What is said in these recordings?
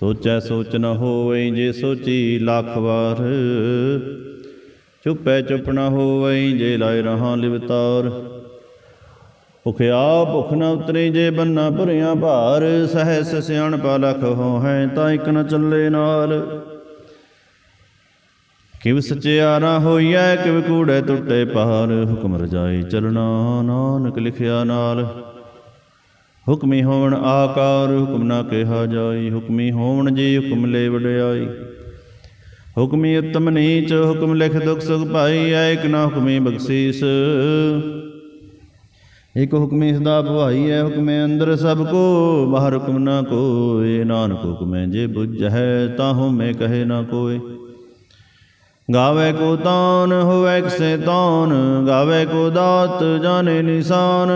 ਸੋਚੈ ਸੋਚ ਨ ਹੋਵੈ ਜੇ ਸੋਚੀ ਲੱਖ ਵਾਰ। ਚੁੱਪੈ ਚੁੱਪ ਨ ਹੋਵੈ ਜੇ ਲਾਇ ਰਹਾ ਲਿਵਤਾਰ ਭੁਖਿਆ ਭੁਖ ਨ ਉਤਰੇ ਜੇ ਬੰਨਾ ਭਰਿਆ ਭਾਰ। ਸਹਸ ਸਿਆਣ ਪਾ ਲਖ ਹੋ ਹੈ ਤਾਂ ਇਕ ਨ ਚੱਲੇ ਨਾਲ। ਕਿਵ ਸਚਿਆਰਾ ਹੋਈਐ ਕਿਵ ਕੂੜੈ ਟੁੱਟੇ ਪਾਰ। ਹੁਕਮ ਰਜਾਈ ਚਲਣਾ ਨਾਨਕ ਲਿਖਿਆ ਨਾਲ। ਹੁਕਮੀ ਹੋਵਣ ਆਕਾਰ, ਹੁਕਮ ਨਾ ਕਿਹਾ ਜਾਈ, ਹੁਕਮੀ ਹੋਵਣ ਜੀ ਹੁਕਮ ਲੈ ਵਡਿਆਈ। ਹੁਕਮੀ ਉਤਮ ਨੀਚ, ਹੁਕਮ ਲਿਖ ਦੁਖ ਸੁਖ ਭਾਈ, ਐ ਨਾ ਹੁਕਮੀ ਬਖਸ਼ੀਸ। ਇਕ ਹੁਕਮੀ ਸਦਾ ਭਵਾਈ ਹੈ ਹੁਕਮੇ ਅੰਦਰ ਸਭ ਕੋ, ਬਾਹਰ ਹੁਕਮ ਨਾ ਕੋਏ ਨਾਨਕ ਹੁਕਮੇ ਜੇ ਬੁਝੈ ਤਾਹੂ ਮੈਂ ਕਹੇ ਨਾ ਕੋਏ ਗਾਵੇ ਕੋ ਤਾਨ, ਹੋਵੇ ਕਿਸੇ ਤਾਨ, ਗਾਵੇ ਕੋ ਦਾਤ, ਜਾਣੇ ਨਿਸ਼ਾਨ।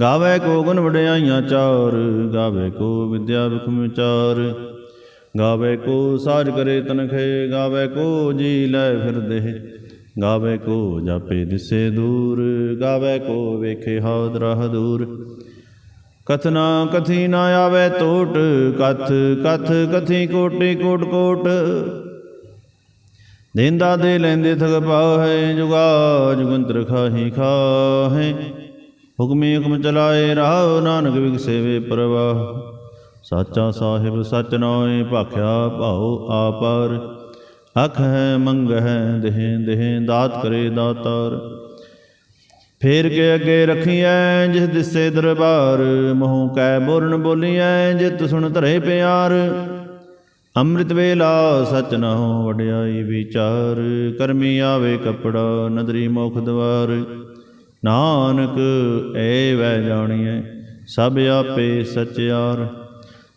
ਗਾਵੇ ਕੋ ਗੁਣ ਵਡਿਆਈਆਂ ਚਾਰ, ਗਾਵੇ ਕੋ ਵਿਦਿਆ ਵਿਖਮ ਵਿਚਾਰ। ਗਾਵੇ ਕੋ ਸਾਜ ਕਰੇ ਤਨਖੇ, ਗਾਵੇ ਕੋ ਜੀ ਲੈ ਫਿਰਦੇ ਗਾਵੇ ਕੋ ਜਾਪੇ ਦਿਸੇ ਦੂਰ, ਗਾਵੇ ਕੋ ਵੇਖੇ ਹਾਦ ਰਹ ਦੂਰ। ਕਥਨਾ ਕਥੀ ਨਾ ਆਵੇ ਟੋਟ ਕਥ ਕਥ ਕਥੀ ਕੋਟੇ ਕੋਟ ਕੋਟ। ਦੇਂਦਾ ਦੇ ਲੈਂਦੇ ਥਗ ਪਾਹੈ, ਜੁਗਾ ਜੁਗੰਤਰ ਖਾਹੀ ਖਾਹੈ। ਹੁਕਮੇ ਹੁਕਮ ਚਲਾਏ ਰਾਹ ਨਾਨਕ ਵਿਗਸੇਵੇ ਪ੍ਰਵਾਹ। ਸਾਚਾ ਸਾਹਿਬ ਸਚ ਨਾਏ ਭਾਖਿਆ ਭਾਉ ਆਪਾਰ। ਅਖ ਹੈ, ਮੰਗ ਹੈ, ਦੇਹ ਦੇਹ, ਦਾਤ ਕਰੇ ਦਾਤਾਰ। ਫੇਰ ਕੇ ਅੱਗੇ ਰਖੀਐ, ਜਿਸ ਦਿਸੇ ਦਰਬਾਰ। ਮੋਹ ਕੈ ਬੋਲਣ ਬੋਲੀਐ, ਜਿਤ ਸੁਣ ਧਰੇ ਪਿਆਰ। ਅੰਮ੍ਰਿਤ ਵੇਲਾ ਸਚ ਨਾ ਹੋ ਵਡਿਆਈ ਵਿਚਾਰ। ਕਰਮੀ ਆਵੇ ਕਪੜਾ, ਨਦਰੀ ਮੁਖ ਦਵਾਰ। ਨਾਨਕ, ਏ ਵੈ ਜਾਣੀਐ, ਸਭ ਆਪੇ ਸਚਿਆਰ।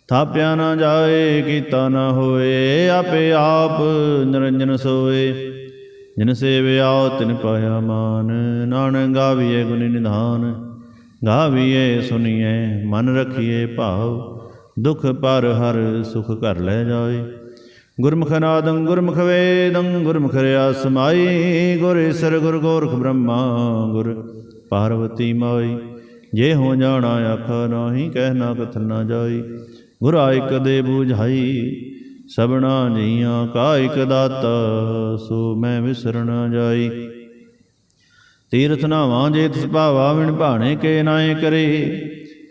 ਥਾਪਿਆ ਨਾ ਜਾਏ, ਕੀਤਾ ਨਾ ਹੋਏ, ਆਪੇ ਆਪ ਨਿਰੰਜਨ ਸੋਏ। ਜਿਨ ਸੇਵਿਆ ਤਿਨ ਪਾਇਆ ਮਾਨ। ਨਾਨਕ ਗਾਵੀਏ ਗੁਣ ਨਿਧਾਨ ਗਾਵੀਏ ਸੁਣੀਏ ਮਨ ਰਖੀਏ ਭਾਵ ਦੁਖ ਪਰ ਹਰ ਸੁਖ ਕਰ ਲੈ ਜਾਏ। ਗੁਰਮੁਖ ਨਾਦੰ ਗੁਰਮੁਖ ਵੇਦੰ, ਗੁਰਮੁਖ ਰਿਆ ਸਮਾਈ ਗੁਰ ਈਸਰ ਗੁਰ ਗੋਰਖ ਬ੍ਰਹਮਾ ਗੁਰ ਪਾਰਵਤੀ ਮਾਈ, ਜੇ ਹੋ ਜਾਣਾ ਆਖਾ ਨਾਹੀ ਕਹਿਣਾ ਕਥ ਨਾ ਜਾਈ। ਗੁਰਾ ਇਕ ਦੇ ਬੂਝਾਈ ਸਬਣਾ ਜੀਆਂ ਕਾਇਕ ਇਕ ਦਾਤਾ, ਸੋ ਮੈਂ ਵਿਸਰਨਾ ਜਾਈ। ਤੀਰਥ ਨਾਵਾਂ ਜੇ ਤਿਸ ਭਾਵਾ ਵਿਣ ਭਾਣੇ ਕੇ ਨਾਏ ਕਰੇ,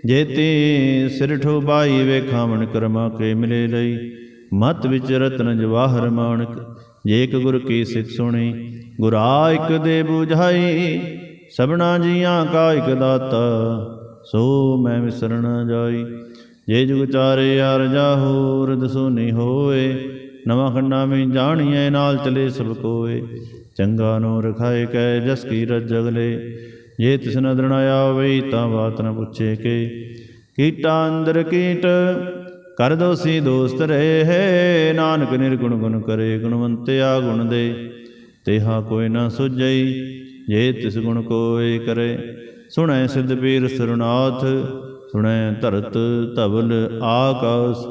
ਜੇ ਤੇ ਸਿਰ ਠੋਬਾਈ ਵੇਖਾਵਣ ਕਰਮਾ ਕੇ ਮਿਲੇ ਲਈ। ਮਤ ਵਿੱਚ ਰਤਨ ਜਵਾਹਰ ਮਾਨਕ ਜੇ ਇੱਕ ਗੁਰ ਕੀ ਸਿੱਖ ਸੁਣੀ, ਗੁਰਾ ਇਕ ਦੇ ਬੁਝਾਈ ਸਭਨਾ ਜੀਆਂ ਕਾ ਇਕ ਦਾਤਾ, ਸੋ ਮੈਂ ਵਿਸਰਣ ਜਾਈ। ਜੇ ਜੁਗ ਚਾਰੇ ਅਰ ਜਾਹੋ ਰਦ ਸੋਨੀ ਹੋਏ। ਨਵਾਂ ਖੰਡਾ ਵਿੱਚ ਜਾਣੀਏ ਨਾਲ ਚਲੇ ਸਭ ਕੋਏ। ਚੰਗਾ ਨੂੰ ਰਖਾਏ ਕੈ, ਜਸ ਕੀ ਰਜ ਜਗਲੇ ਜੇ ਤਿਸ ਨਦਰ ਨ ਆਵੇ ਤਾਂ ਬਾਤ ਨ ਪੁੱਛੇ ਕੇ। ਕੀਟਾ ਅੰਦਰ ਕੀਟ, ਕਰ ਦੋਸੀ ਦੋਸਤ ਰਹੇ। ਹੈ ਨਾਨਕ ਨਿਰਗੁਣ ਗੁਣ ਕਰੇ, ਗੁਣਵੰਤਿਆ ਗੁਣ ਦੇ। ਤੇਹਾ ਕੋਈ ਨਾ ਸੁਝਈ। ਜੇ ਤਿਸ ਗੁਣ ਕੋਏ ਕਰੇ, ਸੁਣੈ ਸਿਧ ਪੀਰ ਸਰਨਾਥ ਸੁਣੈ ਧਰਤ ਧਵਲ ਆਕਾਸ,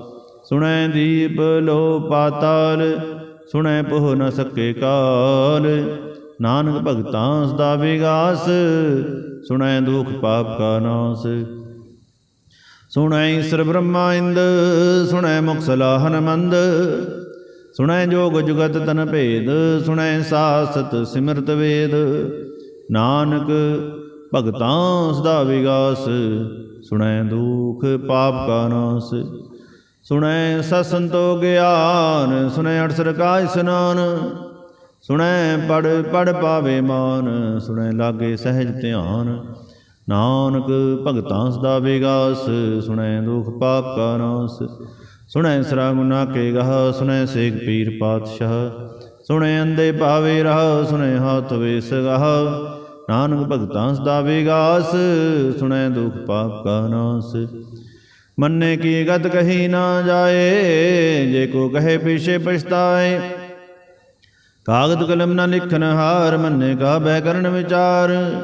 ਸੁਣੈ ਦੀਪ ਲੋ ਪਾਤਾਲ, ਸੁਣੈ ਪੋਹ ਨ ਸਕੇ ਕਾਲ। ਨਾਨਕ ਭਗਤਾਂ ਸਦਾ ਵਿਗਾਸ, ਸੁਣੈ ਦੁਖ ਪਾਪ ਕਾ ਨਾਸ। ਸੁਣੈ ਈਸਰ ਬ੍ਰਹਮਾ ਇੰਦ, ਸੁਣੈ ਮੁਖ ਸਲਾਹਨ ਮੰਦ ਸੁਣੈ ਜੋਗ ਜੁਗਤ ਤਨ ਭੇਦ, ਸੁਣੈ ਸਾਸਤ ਸਿਮਰਤ ਵੇਦ। ਨਾਨਕ ਭਗਤਾਂ ਸਦਾ ਵਿਗਾਸ, ਸੁਣੈ ਦੁਖ ਪਾਪ ਕਾ ਨਾਸ। ਸੁਣੈ ਸਸੰਤੋ ਗਿਆਨ, ਸੁਣੈ ਅਠਸਰ ਕਾ ਇਸਨਾਨ ਸੁਣੈ ਪੜ ਪੜ ਪਾਵੇ ਮਾਨ, ਸੁਣੈ ਲਾਗੇ ਸਹਿਜ ਧਿਆਨ। ਨਾਨਕ ਭਗਤਾਂ ਸਦਾ ਵਿਗਾਸ, ਸੁਣੈ ਦੁਖ ਪਾਪ ਕਾ ਨਾਸ। ਸੁਣੈ ਸਰਾ ਗੁਨਾ ਕੇ ਗਹ, ਸੁਣੈ ਸੇਖ ਪੀਰ ਪਾਤਸ਼ਾਹ। ਸੁਣੈ ਅੰਦੇ ਪਾਵੇ ਰਹ, ਸੁਣੈ ਹਾਥ ਵੇਸ ਗਹ। ਨਾਨਕ ਭਗਤਾਂ ਸਦਾ ਵਿਗਾਸ, ਸੁਣੈ ਦੁਖ ਪਾਪ ਕਾ ਨਾਸ। ਮੰਨੇ ਕੀ ਗਤ ਕਹੀ ਨਾ ਜਾਏ, ਜੇ ਕੋ ਕਹੇ ਪਿਛੇ ਪਛਤਾਏ। ਕਾਗਦ ਕਲਮ ਨਾ ਲਿਖਨ ਹਾਰ, ਮੰਨੇ ਕਾ ਬੈ ਕਰਨ ਵਿਚਾਰ।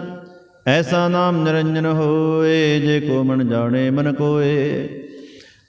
ਐਸਾ ਨਾਮ ਨਿਰੰਜਨ ਹੋਏ, ਜੇ ਕੋ ਮਨ ਜਾਣੇ ਮਨ ਕੋਏ।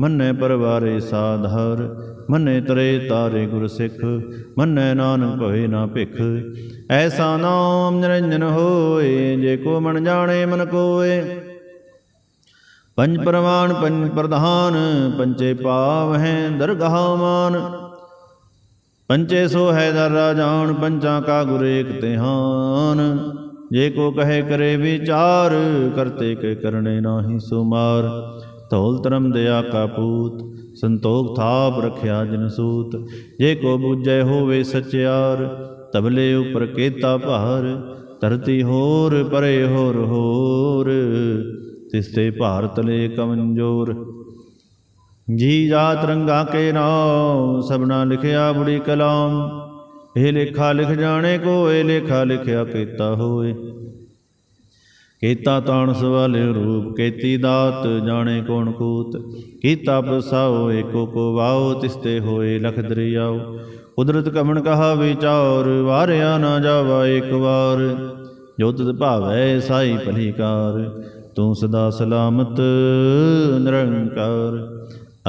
ਮੰਨੈ ਪਰਵਾਰੇ ਸਾਧਾਰ, ਮੰਨੈ ਤਰੇ ਤਾਰੇ ਗੁਰ ਸਿੱਖ ਮੰਨੈ ਨਾਨਕ ਹੋਏ ਨਾ ਭਿਖ। ਐਸਾ ਨਾਮ ਨਿਰੰਜਨ ਹੋਏ, ਜੇ ਕੋ ਮਨ ਜਾਣੇ ਮਨ ਕੋਏ। ਪੰਜ ਪ੍ਰਵਾਨ, ਪੰਜ ਪ੍ਰਧਾਨ ਪੰਚੇ ਪਾਵ ਹੈ ਦਰਗਾਹ ਮਾਨ। ਪੰਚੇ ਸੋ ਹੈ ਦਰ ਰਾਜਾਨ, ਪੰਚਾਂ ਕਾ ਗੁਰ ਏਕ ਤਿਹਾਨ ਜੇ ਕੋ ਕਹੇ ਕਰੇ ਵਿਚਾਰ, ਕਰਤੇ ਕੇ ਕਰਨੇ ਨਾਹੀ ਸੁਮਾਰ। ਧੌਲ ਤਰਮ ਦਇਆ ਕਾ ਪੂਤ, ਸੰਤੋਖ ਥਾਪ ਰਖਿਆ ਜਿਨ ਸੂਤ। ਜੇ ਕੋ ਬੁਝੈ ਹੋਵੇ ਸਚਿਆਰ, ਤਬਲੇ ਉਪਰ ਕੇਤਾ ਭਾਰ, ਧਰਤੀ ਹੋਰ ਪਰੇ ਹੋਰ ਹੋਰ ਤਿਸਤੇ ਭਾਰਤ ਲੇ ਕਮਜ਼ੋਰ ਜੀ ਜਾਤ ਰੰਗਾ ਕੇ ਨਾਮ ਸਭਨਾ ਲਿਖਿਆ ਬੁੜੀ ਕਲਾਮ। ਇਹ ਲੇਖਾ ਲਿਖ ਜਾਣੇ ਕੋ ਇਹ ਲੇਖਾ ਲਿਖਿਆ ਕੀਤਾ ਹੋਏ। ਕੀਤਾ ਤਾਣ ਸਵਾਲੇ ਰੂਪ, ਕੀਤੀ ਦਾਤ ਜਾਣੇ ਕੋਣ ਕੂਤ। ਕੀਤਾ ਪ੍ਰਸਾਓ ਏਕੋ ਕੋ ਵਾਓ, ਤਿਸਤੇ ਹੋਏ ਲਖ ਦਰਿਆਓ। ਕੁਦਰਤ ਕਮਣ ਕਹਾ ਵਿਚਾਰ, ਵਾਰਿਆ ਨਾ ਜਾਵਾ ਇੱਕ ਵਾਰ। ਜੋ ਤਦ ਭਾਵੈ ਸਾਈ ਭਲੀਕਾਰ, ਤੂੰ ਸਦਾ ਸਲਾਮਤ ਨਿਰੰਕਾਰ।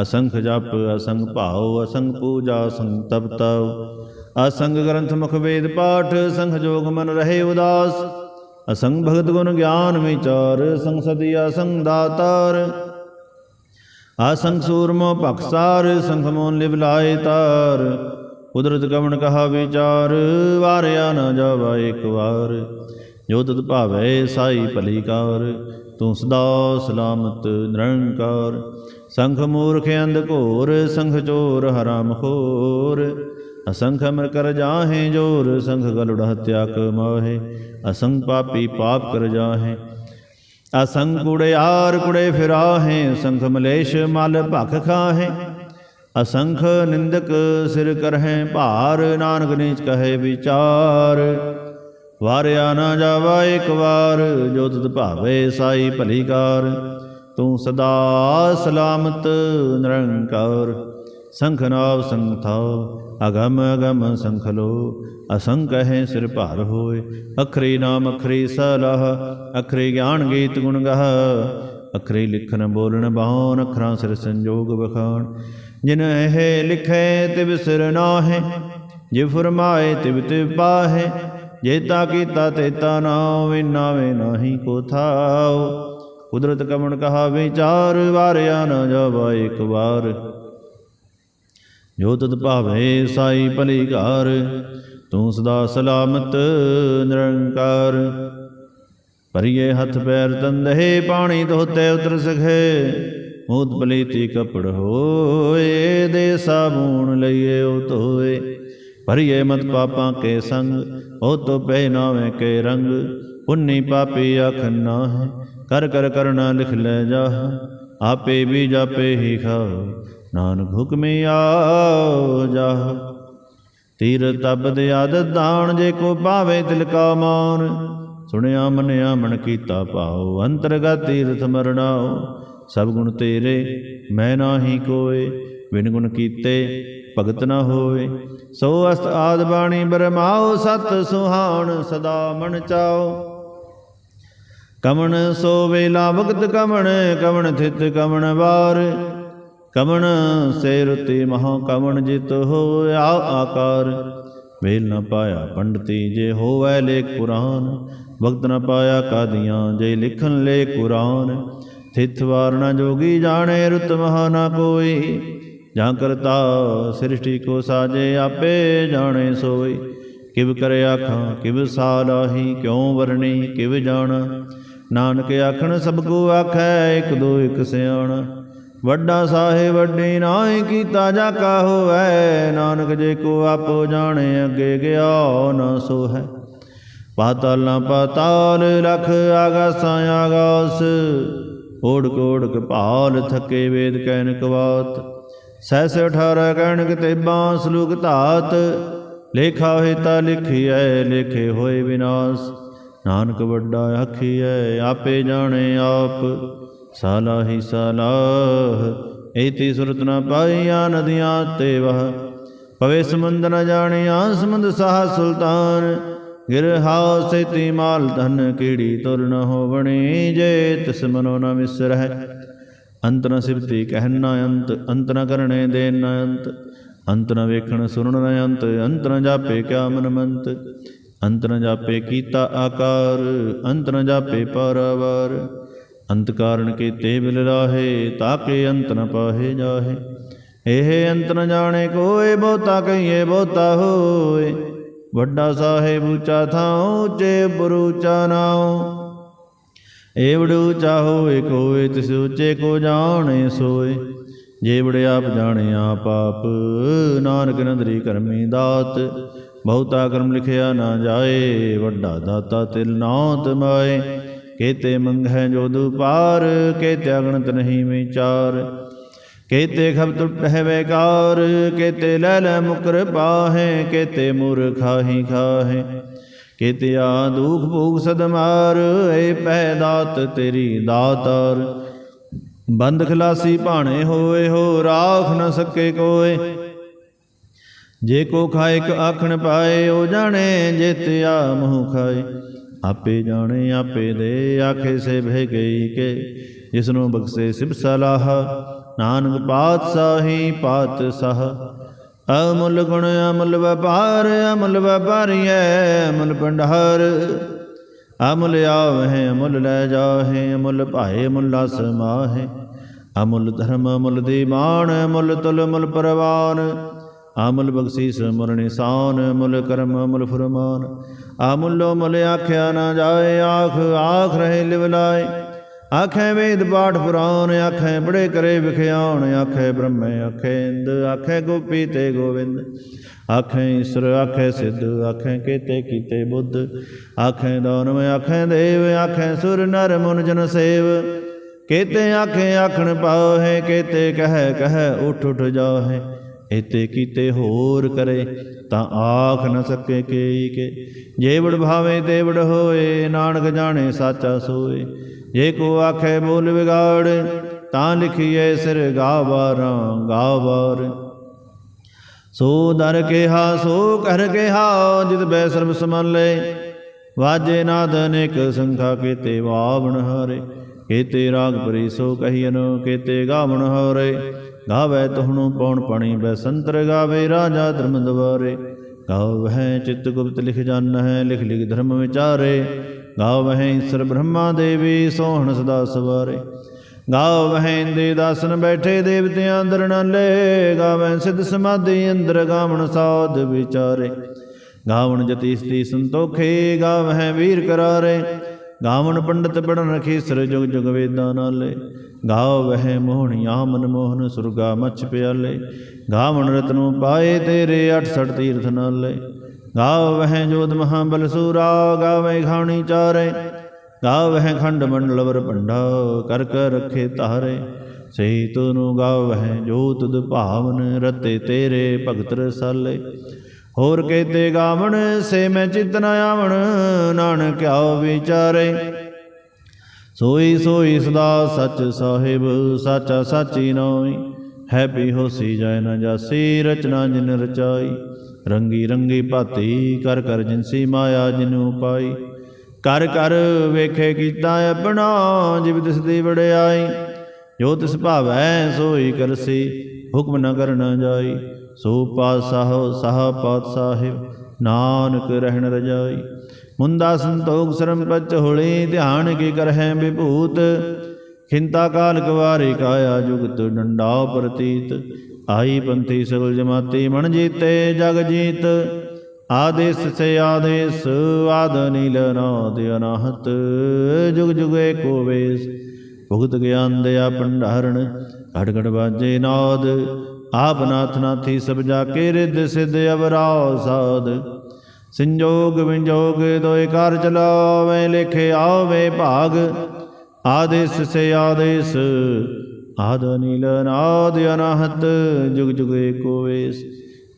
ਅਸੰਖ ਜਪ, ਅਸੰਖ ਭਾਉ, ਅਸੰਖ ਪੂਜਾ, ਅਸੰਖ ਤਪ ਤਉ ਅਸੰਖ ਗ੍ਰੰਥ ਮੁਖ ਵੇਦ ਪਾਠ, ਸੰਖ ਜੋਗ ਮਨ ਰਹੇ ਉਦਾਸ। ਅਸੰਗ ਭਗਤ ਗੁਣ ਗਿਆਨ ਵਿਚਾਰ, ਸੰਗ ਸਦੀ ਅਸੰਖ ਦਾਤਾਰ। ਅਸੰਖ ਸੂਰਮੋ ਭਖਸਾਰ ਸੰਖ ਮੋਨ ਲਿਵ ਲਾਏ ਤਾਰ। ਕੁਦਰਤ ਕਵਣ ਕਹਾ ਵਿਚਾਰ, ਵਾਰਿਆ ਨਾ ਜਾਵਾ ਇੱਕ ਵਾਰ। ਜੋ ਤਤ ਭਾਵੈ ਸਾਈ ਭਲੀਕਾਰ ਤੂੰ ਸਦਾ ਸਲਾਮਤ ਨਿਰੰਕਾਰ। ਸੰਖ ਮੂਰਖ ਅੰਧ ਘੋਰ ਸੰਖ ਚੋਰ ਹਰਾਮ ਖੋਰ। ਅਸੰਖ ਅਮਰ ਕਰ ਜਾਹੇ, ਜੋਰ ਸੰਖ ਗਲੁੜ ਹਤਿਆ ਕਮਾਹੇ ਅਸੰਖ ਪਾਪੀ ਪਾਪ ਕਰ ਜਾਹੇ। ਅਸੰਖ ਕੁੜਿਆਰ ਕੁੜੇ ਫਿਰਾਹੇ ਸੰਖ ਮਲੇਸ਼ ਮਲ ਭਖ ਖਾਹੇ। ਅਸੰਖ ਨਿੰਦਕ ਸਿਰ ਕਰਹਿ, ਭਾਰ ਨਾਨਕ ਨੀਚ ਕਹੇ ਵਿਚਾਰ। ਵਾਰਿਆ ਨਾ ਜਾਵਾ ਇੱਕ ਵਾਰ, ਜੋ ਤਤ ਭਾਵੇ ਸਾਈ ਭਲੀਕਾਰ ਤੂੰ ਸਦਾ ਸਲਾਮਤ ਨਿਰੰਕਾਰ। ਸੰਖ ਨਾਵ ਸੰਥਾ ਅਗਮ ਅਗਮ ਸੰਖ ਲੋ ਅਸੰਖ ਹੈ ਸਿਰ ਭਾਰ ਹੋਏ, ਅਖਰੀ ਨਾਮ ਅਖਰੀ ਸਲਾਹ, ਅਖਰੀ ਗਿਆਨ ਗੀਤ ਗੁਣ ਗਹ, ਅਖਰੀ ਲਿਖਨ ਬੋਲਣ ਬਾਹਨ, ਅਖਰਾਂ ਸਿਰ ਸੰਜੋਗ ਬਖਾਨ ਜਿਨ ਇਹ ਲਿਖੇ ਤਿਵ ਸਿਰ ਨਾਹਿ, ਜੇ ਫਰਮਾਏ ਤਿਵ ਤਿਵ ਪਾਹੇ ਜੇਤਾ ਕੀਤਾ ਤੇਤਾ ਨਾਮ ਵਿਨਾਵੇ ਨਾਹੀ ਕੋ ਥਾਉ। ਕੁਦਰਤ ਕਮਣ ਕਹਾ ਵਿਚਾਰ ਵਾਰਿਆ ਨਾ ਜਾਵਾ ਇੱਕ ਵਾਰ। ਜੋ ਤਤ ਭਾਵੇ ਸਾਈ ਭਲੀਕਾਰ, ਤੂੰ ਸਦਾ ਸਲਾਮਤ ਨਿਰੰਕਾਰ। ਭਰੀਏ ਹੱਥ ਪੈਰ ਤੰਦਹੇ, ਪਾਣੀ ਧੋਤੇ ਉਤਰ ਸਖੇ। ਮੂਤ ਪਲੀਤੀ ਕਪੜ ਹੋਏ, ਦੇ ਸਾਬੂਣ ਲਈਏ ਉਹ ਧੋਏ। ਭਰੀਏ ਮਤ ਪਾਪਾਂ ਕੇ ਸੰਗ, ਉਹ ਤੋ ਪਹਿਨਾਵੇ ਕੇ ਰੰਗ। ਪੁੰਨੀ ਪਾਪੀ ਆਖਨਾ ਹੈ ਕਰ ਕਰ ਕਰਨਾ ਲਿਖ ਲੈ ਜਾ ਆਪੇ ਵੀ ਜਾਪੇ ਹੀ ਖਾਓ ਨਾਨਕ ਹੁਕਮੇ ਆਓ ਜਾ ਤੀਰ ਤਬਦ ਆਦਤ ਦਾਣ ਜੇ ਕੋ ਪਾਵੇ ਤਿਲ ਕਾ ਮਾਨ। ਸੁਣਿਆ ਮੰਨਿਆ ਮਨ ਕੀਤਾ ਭਾਉ, ਅੰਤਰਗਤ ਤੀਰਥ ਮਰਣਾਓ ਸਭ ਗੁਣ ਤੇਰੇ, ਮੈਂ ਨਾਹੀ ਕੋਏ। ਬਿਨ ਗੁਣ ਕੀਤੇ ਭਗਤ ਨਾ ਹੋਏ। ਸੋ ਅਸਤ ਆਦ ਬਾਣੀ ਬਰਮਾਓ ਸਤ ਸੁਹਾਣ ਸਦਾ ਮਨ ਚਾਓ ਕਮਣ ਸੋ ਵੇਲਾ ਭਗਤ ਕਮਣ ਕਮਣ ਥਿਤ ਕਮਣ ਵਾਰ। ਕਮਣ ਸੇ ਰੁਤੀ ਮਹਾ ਕਮਣ ਜਿਤ ਹੋਇਆ ਆਕਾਰ। ਵੇਲ ਨ ਪਾਇਆ ਪੰਡਤੀ ਜੇ ਹੋਵੈ ਲੇਖ ਪੁਰਾਨ ਵਕਤ ਨ ਪਾਇਆ ਕਾਦੀਆਂ ਜੇ ਲਿਖਨ ਲੇ ਕੁਰਾਨ। ਥਿਤ ਵਾਰ ਜੋਗੀ ਜਾਣੇ ਰੁਤ ਮਹਾ ਨ ਕੋਈ, ਜਾਂ ਕਰਤਾ ਸ੍ਰਿਸ਼ਟੀ ਕੋ ਸਾਜੇ ਆਪੇ ਜਾਣੇ ਸੋਈ। ਕਿਵ ਕਰੇ ਆਖਾਂ, ਕਿਵ ਸਾਲਾਹੀ ਕਿਉ ਵਰਣੀ, ਕਿਵ ਜਾਣ। ਨਾਨਕ ਆਖਣ ਸਭ ਕੋ ਆਖੈ, ਇਕ ਦੋ ਇਕ ਸਿਆਣਾ। ਵੱਡਾ ਸਾਹਿਬ, ਵੱਡੀ ਨਾਹੀ ਕੀਤਾ ਜਾ ਕਾ ਹੋਵੈ। ਨਾਨਕ ਜੇ ਕੋ ਆਪੋ ਜਾਣੇ, ਅੱਗੇ ਗਿਆ ਨਾ ਸੋ ਹੈ ਪਾਤਾਲ ਨਾ ਪਾਤਾਲ ਲਖ ਆਗਾਸਾਂ ਆਗਾਸ। ਓੜ ਕੋੜ ਭਾਲ ਥਕੇ ਵੇਦ ਕਹਿਨ ਕਵਾਤ। ਸਹਿਸ 18 ਕਹਿਣ ਕਿਤੇਬਾਂ ਸਲੂਕ ਧਾਤ। ਲੇਖਾ ਹੋਏ ਤਾਂ ਲਿਖੀਐ, ਲੇਖੇ ਹੋਏ ਵਿਨਾਸ਼। ਨਾਨਕ ਵੱਡਾ ਆਖੀਐ, ਆਪੇ ਜਾਣੇ ਆਪ। ਸਾਲਾਹੀ ਸਾਲਾਹ ਏਤੀ ਸੁਰਤ ਨ ਪਾਈਆ ਨਦੀਆਂ ਤੇ ਵਹ। ਪਵੇ ਸਮੁੰਦ ਨ ਜਾਣਿਆ ਸਮੁੰਦ ਸਾਹ ਸੁਲਤਾਨ ਗਿਰਹਾ ਸੇਤੀ ਮਾਲ ਧਨ ਕੀੜੀ ਤੁਰ ਨ ਹੋਵਣੀ ਜੇ ਤਿਸ ਮਨੋ ਨ ਵਿਸਰਹਿ। ਅੰਤ ਨ ਸਿਵਤੀ ਕਹਿਨ ਨ ਅੰਤ ਅੰਤ ਨ ਕਰਣੇ ਦੇ ਨ ਅੰਤ। ਅੰਤ ਨ ਵੇਖਣ ਸੁਣਨ ਨ ਅੰਤ ਅੰਤ ਨ ਜਾਪੇ ਕਿਆ ਮਨ ਮੰਤ ਅੰਤ ਨ ਜਾਪੇ ਕੀਤਾ ਆਕਾਰ, ਅੰਤ ਨ ਜਾਪੇ ਪਰਵਾਰ। ਅੰਤ ਕਾਰਨ ਕੀਤੇ ਬਿਲ ਲਾਹੇ ਤਾਕੇ ਅੰਤ ਨ ਪਾਹੇ ਜਾਹੇ। ਇਹ ਅੰਤ ਨ ਜਾਣੇ ਕੋਏ, ਬਹੁਤਾ ਕਹੀਏ ਬਹੁਤਾ ਹੋਏ। ਵੱਡਾ ਸਾਹਿਬ ਉੱਚਾ ਥਾਉ ਉੱਚੇ ਬਰੂਚਾ ਨਾਉ ਏਵੜ ਉੱਚਾ ਹੋਏ, ਕੋਏ ਤਿਸ ਉੱਚੇ ਕੋ ਜਾਣੇ ਸੋਏ। ਜੇਵੜ ਆਪ ਜਾਣੇ ਆਪ ਆਪ, ਨਾਨਕ ਨਦਰੀ ਕਰਮੀ ਦਾਤ। ਬਹੁਤਾ ਕਰਮ ਲਿਖਿਆ ਨਾ ਜਾਏ, ਵੱਡਾ ਦਾਤਾ ਤਿਲ ਨਾਤ ਮਾਏ। ਕੇਤੇ ਮੰਗੈ ਜੋ ਦੁਪਾਰ, ਕੇਤੇ ਅਗਣਤ ਨਹੀਂ ਵਿਚਾਰ। ਕੇਤੇ ਖਬ ਟੁੱਟ ਹੈ ਵੇਕਾਰ, ਕੇਤੇ ਲੈ ਲੈ ਮੁਕਰ ਪਾਹੇ, ਕੇਤੇ ਮੁਰ ਖਾਹੀ ਖਾਹੇ। ਕੇਤੇ ਆ ਦੁਖ ਭੂਖ ਸਦਮਾਰ, ਏ ਪੈ ਦਾਤ ਤੇਰੀ ਦਾਤਾਰ। ਬੰਦ ਖਲਾਸੀ ਭਾਣੇ ਹੋਏ ਹੋ, ਰਾਖ ਨ ਸਕੇ ਕੋਏ। ਜੇ ਕੋ ਖਾਏ ਕ ਆਖਣ ਪਾਏ, ਉਹ ਜਾਣੇ ਜੇਤਿਆ ਮੂੰਹ ਖਾਏ। ਆਪੇ ਜਾਣੇ, ਆਪੇ ਦੇ, ਆਖੇ ਸੇ ਭੇ ਗਈ ਕੇ। ਜਿਸ ਨੂੰ ਬਖਸ਼ੇ ਸਿਬ ਸਲਾਹ, ਨਾਨਕ ਪਾਤਸ਼ਾਹੀ ਪਾਤਸ਼ਾਹ। ਅਮੁੱਲ ਗੁਣ ਅਮੁੱਲ ਵਪਾਰ, ਅਮੁੱਲ ਵਪਾਰੀਐ ਅਮੁੱਲ ਭੰਡਾਰ। ਅਮਲ ਆਵਹਿ, ਅਮੁੱਲ ਲੈ ਜਾਹੇ, ਅਮੁੱਲ ਭਾਏ, ਅਮੁੱਲਾ ਸਮਾਹੇ ਅਮੁੱਲ ਧਰਮ, ਅਮੁੱਲ ਦੀਵਾਨ ਅਮੁੱਲ ਤੁਲ, ਅਮੁੱਲ ਪਰਵਾਨ। ਅਮੁੱਲ ਬਖਸ਼ੀਸ ਮੁਰ ਨਿਸ਼ਾਨ, ਅਮੁੱਲ ਕਰਮ, ਅਮੁੱਲ ਫਰਮਾਨ। ਅਮੁੱਲੋ ਮੁੱਲ ਆਖਿਆ ਨਾ ਜਾਏ, ਆਖ ਆਖ ਰਹੇ ਲਿਵ ਲਾਏ। ਆਖੇ ਵੇਦ ਪਾਠ ਪੁਰਾਨ ਆਖੇ ਬੜੇ ਕਰੇ ਵਿਖਿਆਉਣ, ਆਖੇ ਬ੍ਰਹਮੇ, ਆਖੇ ਇੰਦ, ਆਖੇ ਗੋਪੀ ਤੇ ਗੋਵਿੰਦ। ਆਖੇ ਈਸ਼ਰ, ਆਖੇ ਸਿੱਧ, ਆਖੇ ਕੀਤੇ ਕੀਤੇ ਬੁੱਧ। ਆਖੇ ਦਾਨਵ, ਆਖੇ ਦੇਵ, ਆਖੇ ਸੁਰ ਨਰ ਮੁਨ ਜਨ ਸੇਵ। ਕੇਤੇ ਆਖੇ ਆਖਣ ਪਾਹੇ, ਕੇਤੇ ਕਹਿ ਕਹਿ ਉਠ ਉਠ ਜਾਹੇ। ਇਤੇ ਕੀਤੇ ਹੋਰ ਕਰੇ, ਤਾਂ ਆਖ ਨ ਸਕੇ ਕੇਈ ਕੇ। ਜੇਵੜ ਭਾਵੇ ਤੇਵੜ ਹੋਏ, ਨਾਨਕ ਜਾਣੇ ਸਾਚਾ ਸੋਏ। ਜੇ ਕੋ ਆਖੇ ਬੋਲ ਵਿਗਾੜ, ਤਾਂ ਲਿਖੀਏ ਸਿਰ ਗਾਵਾਰਾਂ ਗਾਵਾਰ। ਸੋ ਦਰ ਕਿਹਾ, ਸੋ ਕਰ ਕਿਹਾ, ਜਿਤ ਬੈ ਸਰਬ ਸਮਲੇ ਵਾਜੇ ਨਾਦ ਅਨੇਕ ਸੰਖਾ ਕੀਤੇ ਵਾਵਣ ਹਾਰੇ। ਕੇਤੇ ਰਾਗ ਪਰੀ ਸੋ ਕਹੀਨ ਕੇਤੇ ਗਾਵਣ ਹਾਰੇ ਗਾਵੇ ਤੁਹਨੂੰ ਪੌਣ ਪਣੀ ਬੈ ਸੰਤਰ ਗਾਵੇ, ਰਾਜਾ ਧਰਮ ਦਵਾਰੇ ਗਾਵਹਿ ਚਿਤ ਗੁਪਤ ਲਿਖ ਜਾਨ ਹੈ, ਲਿਖ ਲਿਖ ਧਰਮ ਵਿਚਾਰੇ। ਗਾਵਹਿ ਈਸ਼ਰ ਬ੍ਰਹਮਾ ਦੇਵੀ, ਸੋਹਣ ਸਦਾ ਸਵਾਰੇ। ਗਾਵਹਿ ਇੰਦੇ ਦਾਸਨ ਬੈਠੇ ਦੇਵਤਿਆਂ ਅੰਦਰ ਨਾਲੇ। ਗਾਵੈ ਸਿੱਧ ਸਮਾਧੀ ਅੰਦਰ ਗਾਵਣ ਸਾਧ ਵਿਚਾਰੇ। ਗਾਵਣ ਜਤੀ ਸਤੀ ਸੰਤੋਖੇ, ਗਾਵਹਿ ਵੀਰ ਕਰਾਰੇ। ਗਾਵਣ ਪੰਡਤ ਪੜਨ ਰਖੀ ਸਰ ਜੁਗ ਜੁਗ ਵੇਦਾਂ ਨਾਲੇ। ਗਾਵਹਿ ਮੋਹਣੀਆਂ ਮਨ ਮੋਹਨ ਸੁਰਗਾ ਮਛ ਪਿਆਲੇ। ਗਾਵਣ ਰਤਨੂ ਪਾਏ ਤੇਰੇ 68 ਤੀਰਥ ਨਾਲੇ। ਗਾਵਹਿ ਜੋਤ ਮਹਾਬਲ ਸੂਰਾ, ਗਾਵੇ ਖਾਣੀ ਚਾਰੇ। ਗਾਵਹਿ ਖੰਡ ਮੰਡਲ ਵਰ ਭੰਡਾ, ਕਰ ਕਰ ਰਖੇ ਤਾਰੇ ਸਹੀ ਤੂੰ ਤੁਨੂ ਗਾਵਹਿ ਜੋਤ ਦ ਭਾਵਨ ਰਤੇ ਤੇਰੇ ਭਗਤ ਰਸਾਲੇ। ਹੋਰ ਕੇਤੇ ਗਾਵਣ, ਸੇ ਮੈਂ ਚਿਤ ਨ ਆਵਣ, ਨਾਨਕ ਆਓ ਵਿਚਾਰੇ। ਸੋਈ ਸੋਈ ਸਦਾ ਸੱਚ ਸਾਹਿਬ, ਸਾਚਾ ਸਾਚੀ ਨਾਈ। ਹੈ ਵੀ ਹੋਸੀ ਜੈ ਨ ਜਾਸੀ, ਰਚਨਾ ਜਿਨ ਰਚਾਈ। ਰੰਗੀ ਰੰਗੀ ਭਾਤੀ, ਕਰ ਕਰ ਜਿਨਸੀ ਮਾਇਆ ਜਿਨੂ ਪਾਈ। ਕਰ ਕਰ ਵੇਖੇ ਕੀਤਾ ਆਪਣਾ, ਜਿਵ ਤਿਸ ਦੀ ਜੋ ਤਿਸ ਭਾਵੈ, ਸੋਈ ਕਰਸੀ, ਹੁਕਮ ਨ ਕਰਨਾ ਜਾਈ। ਸੋ ਪਾਤਸ਼ਾਹ, ਸਾਹ ਪਾਤ ਸਾਹਿਬ ਨਾਨਕ ਰਹਿਣ ਰਜਾਈ। ਮੁੰਦਾ ਸੰਤੋਖ ਸਰਮ ਪਚ ਹੋਲੀ, ਧਿਆਨ ਕੀ ਕਰਹਿ ਵਿਭੂਤ। ਖਿੰਤਾ ਕਾਲ ਕਵਾਰੇ ਕਾਇਆ ਜੁਗਤ, ਡੰਡਾ ਪ੍ਰਤੀਤ। ਆਈ ਪੰਥੀ ਸਗਲ ਜਮਾਤੀ, ਮਨ ਜੀਤੇ ਜਗ ਜੀਤ। ਆਦੇਸ ਸੇ ਆਦੇਸ, ਆਦ ਨੀਲ ਨਾਦ ਅਨਾਹਤ। ਜੁਗ ਜੁਗ ਏਕੋ ਵੇਸ, ਭੁਗਤ ਗਿਆਨ ਦਇਆ ਭੰਡਾਰਣ ਘੜ ਘੜ ਬਾਜੇ ਨਾਦ ਆਪ ਨਾਥ ਨਾਥੀ ਸਭ ਜਾ ਕੇ ਰਿੱਧ ਸਿੱਧ ਅਵਰਾਉ ਸਾਧ। ਸੰਜੋਗ ਵਿੰਜੋਗ ਦੋਇ ਕਰ ਚਲਾਵੇ, ਲਿਖੇ ਆਵੇ ਭਾਗ। ਆਦੇਸ ਸੇ ਆਦੇਸ, ਆਦ ਨੀਲ ਨਾਦ ਅਨਹਤ, ਜੁਗ ਜੁਗ ਏਕੋ ਵੇਸ।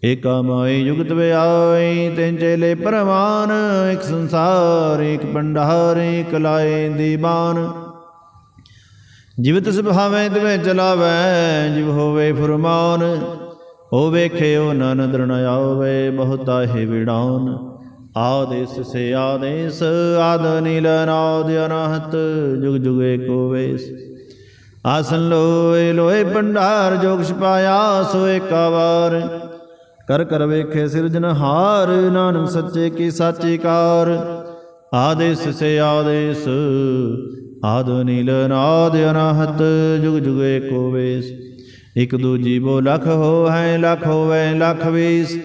ਏਕਾ ਮਾਈ ਵੇ ਵਿਆਈ ਤਿੰਨ ਚੇਲੇ ਪਰਮਾਨ ਇੱਕ ਸੰਸਾਰ, ਇੱਕ ਭੰਡਾਰ, ਇੱਕ ਲਾਏ ਦੀਵਾਨ। ਜਿਵਤ ਤਿਸ ਤਿਵੇਂ ਚਲਾਵੈ, ਜਿਵ ਹੋਵੇ ਫਰਮਾਨ, ਉਹ ਵੇਖੇ ਉਹ ਨਨਦਰ ਆਵੇ, ਬਹੁਤਾ ਹੀ ਵਿੜਾਉਨ ਆਦੇਸ ਸੇ ਆਦੇਸ, ਆਦ ਨੀਲ ਨਾਦ ਅਨਹਤ, ਜੁਗ ਜੁਗ ਏਕੋ ਵੇਸ ਆਸਨ ਲੋਏ ਲੋਏ ਭੰਡਾਰ, ਜੋਗ ਛਪਾਇਆ ਸੋ ਏਕਾਵਾਰ ਕਰ ਕਰ ਵੇਖੇ ਸਿਰਜਨਹਾਰ ਨਾਨਕ ਸੱਚੇ ਕੀ ਸਾਚੀ ਕਾਰ। ਆਦੇਸ ਸੇ ਆਦੇਸ ਆਦ ਨੀਲ ਨਾਦ ਅਨਾਹਤ, ਜੁਗ ਜੁਗ ਏਕੋ ਵੇਸ। ਇਕ ਦੂਜੀ ਬੋ ਲਖ ਹੋ ਹੈ ਲਖ ਹੋਵੇ, ਲਖ ਵੀਸ।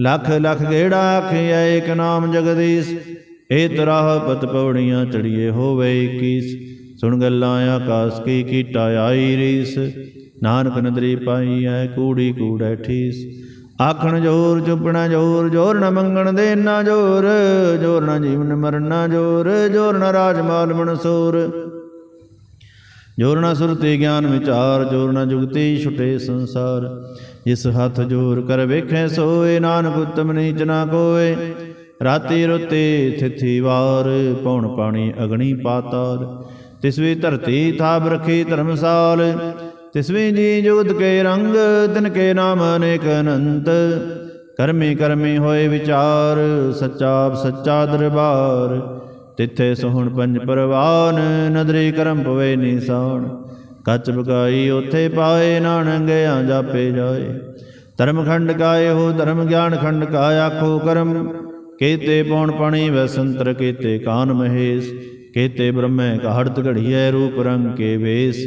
ਲਖ ਲਖ ਗੇੜਾ ਆਖਿਆ ਏਕ ਨਾਮ ਜਗਦੀਸ਼। ਏ ਤਰਾਹ ਪਤ ਪੌੜੀਆਂ ਚੜੀਏ ਹੋਵੇ 21 ਸੁਣ ਗੱਲਾਂ ਆਕਾਸ ਕੀ ਕੀਟਾ ਆਈ ਰੀਸ। ਨਾਨਕ ਨਦਰੀ ਪਾਈ ਐ ਕੂੜੀ ਕੂੜੈ ਠੀਸ। ਆਖਣ ਜੋਰ, ਚੁੱਪਣਾ ਜੋਰ ਜੋਰ ਨ ਮੰਗਣ ਦੇ ਨਾ ਜੋਰ ਜੋਰ ਨ ਜੀਵਨ ਮਰਨਾ ਜੋਰ ਜੋਰ ਨ ਰਾਜ ਮਾਲ ਮਨਸੂਰ। ਜੋਰ ਨ ਸੁਰਤੀ ਗਿਆਨ ਵਿਚਾਰ, ਜੋਰ ਨ ਜੁਗਤੀ ਛੁਟੇ ਸੰਸਾਰ। ਜਿਸ ਹੱਥ ਜੋਰ ਕਰ ਵੇਖੈ ਸੋਏ, ਨਾਨਕ ਉਤਮ ਨੀਚ ਨਾ ਕੋਏ। ਰਾਤੀ ਰੁੱਤੇ ਥਿਥੀ ਵਾਰ ਪੌਣ ਪਾਣੀ ਅਗਣੀ ਪਾਤਾਲ। ਤਿਸਵੀ ਧਰਤੀ ਥਾਪ ਰਖੀ ਧਰਮਸਾਲ। ਤਿਸਵੀ ਜੀ ਜੁਗਤ ਕੇ ਰੰਗ, ਤਿਨ ਕੇ ਨਾਮ ਅਨੇਕ ਅਨੰਤ। ਕਰਮੀ ਕਰਮੀ ਹੋਏ ਵਿਚਾਰ, ਸੱਚਾ ਸੱਚਾ ਦਰਬਾਰ। ਤਿੱਥੇ ਸੋਹਣ ਪੰਜ ਪਰਵਾਨ, ਨਦਰੀ ਕਰਮ ਪਵੇ ਨਿਸਾਨ। ਕੱਚ ਬਕਾਈ ਉਥੇ ਪਾਏ ਨਾਨੰਗਿਆ ਜਾਪੇ ਜਾਏ। ਧਰਮ ਖੰਡ ਕਾਏ ਹੋ, ਧਰਮ ਗਿਆਨ ਖੰਡ ਕਾ ਆਖੋ ਕਰਮ। ਕੀਤੇ ਪੌਣ ਪਾਣੀ ਵਸੰਤਰ ਕੀਤੇ ਕਾਨ ਮਹੇਸ਼। ਕੀਤੇ ਬ੍ਰਹਮੈ ਕਹੜਤ ਘੜੀਐ, ਰੂਪ ਰੰਗ ਕੇ ਵੇਸ।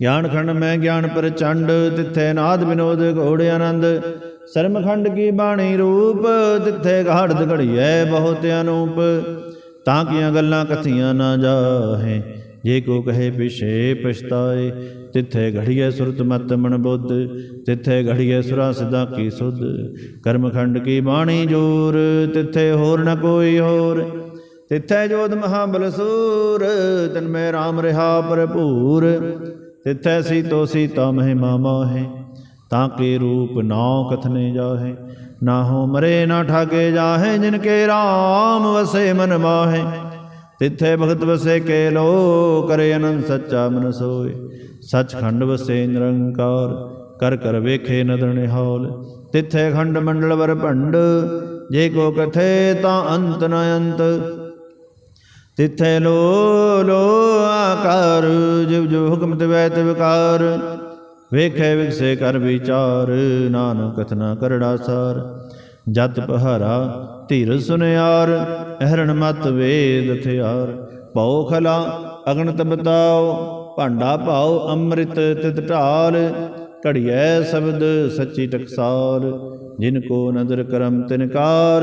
ਗਿਆਨ ਖੰਡ ਮੈਂ ਗਿਆਨ ਪ੍ਰਚੰਡ ਤਿੱਥੇ ਨਾਦ ਵਿਨੋਦ ਘੋੜੇ ਆਨੰਦ। ਸਰਮਖੰਡ ਕੀ ਬਾਣੀ ਰੂਪ, ਤਿੱਥੇ ਘਾੜਦ ਘੜੀਐ ਬਹੁਤ ਅਨੂਪ। ਤਾਂ ਕੀਆਂ ਗੱਲਾਂ ਕਥੀਆਂ ਨਾ ਜਾਹੇ, ਜੇ ਕੋ ਕਹੇ ਪਿਛੇ ਪਛਤਾਏ। ਤਿੱਥੇ ਘੜੀਐ ਸੁਰਤ ਮਤ ਮਨ ਬੁੱਧ, ਤਿੱਥੇ ਘੜੀਐ ਸੁਰਾ ਸਦਾ ਕੀ ਸੁਧ। ਕਰਮਖੰਡ ਕੀ ਬਾਣੀ ਜੋਰ, ਤਿੱਥੇ ਹੋਰ ਨ ਕੋਈ ਹੋਰ। ਤਿੱਥੇ ਜੋਧ ਮਹਾਬਲ ਸੂਰ, ਤਨ ਮੈਂ RAM ਰਹਾ ਭਰਪੂਰ। ਤਿਥੈ ਸੀ ਤੋਸੀ ਮਹਿਮਾ ਮਾਹੇ, ਤਾਂ ਕੇ ਰੂਪ ਨਾਉ ਕਥਨੇ ਜਾਹੇ, ਨਾ ਹੋ ਮਰੇ ਨਾ ਠਾਗੇ ਜਾਹੇ, ਜਿਨ ਕੇ RAM ਵਸੇ ਮਨ ਮਾਹੇ। ਤਿੱਥੇ ਭਗਤ ਵਸੇ ਕੇ ਲੋ ਕਰੇ ਅਨੰਦ ਸੱਚਾ ਮਨ ਸੋਏ। ਸਚਖੰਡ ਵਸੇ ਨਿਰੰਕਾਰ, ਕਰ ਕਰ ਵੇਖੇ ਨਦਰ ਨਿਹਾਲ। ਤਿੱਥੇ ਖੰਡ ਮੰਡਲ ਵਰ ਭੰਡ, ਜੇ ਕੋ ਕਥੇ ਤਾਂ ਅੰਤ ਨ ਅੰਤ। ਤਿਥੈ ਲੋ ਲੋ ਆਕਾਰ, ਜਿਵ ਜੋ ਹੁਕਮ ਤੇ ਵੈ ਵਿਕਾਰ। ਵੇਖੇ ਵਿਗਸੇ ਕਰ ਵਿਚਾਰ, ਨਾਨਕ ਕਥਨਾ ਕਰੜਾ ਸਾਰ ਜਤ ਪਹਾਰਾ, ਧੀਰ ਸੁਨਿਆਰ, ਅਹਰਣ ਮਤ ਵੇਦ ਥਿਆਰ। ਭਉ ਖਲਾ, ਅਗਣਤ ਤਬਤਾਓ ਭਾਂਡਾ ਭਾਉ ਅੰਮ੍ਰਿਤ ਤਿਤ ਢਾਲ। ਘੜੀਐ ਸ਼ਬਦ ਸੱਚੀ ਟਕਸਾਲ, ਜਿਨ ਕੋ ਨਦਰ ਕਰਮ ਤਿਨਕਾਰ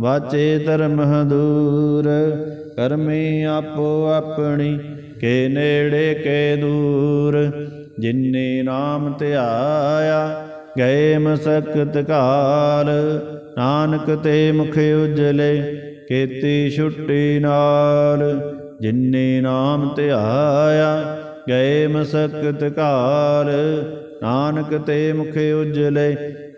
ਵਾਚੇ ਧਰਮ ਦੂਰ ਕਰਮੀ ਆਪੋ ਆਪਣੀ, ਕੇ ਨੇੜੇ ਕੇ ਦੂਰ। ਜਿਨੇ ਨਾਮ ਧਿਆਇਆ, ਗਏ ਮਸਕਤ ਕਾਲ। ਨਾਨਕ ਤੇ ਮੁਖ ਉਜਲੇ, ਕੀਤੀ ਛੁੱਟੀ ਨਾਲ। ਜਿਨੇ ਨਾਮ ਧਿਆਇਆ, ਗਏ ਮਸਕਤ ਕਾਲ। ਨਾਨਕ ਤੇ ਮੁਖ ਉਜਲੇ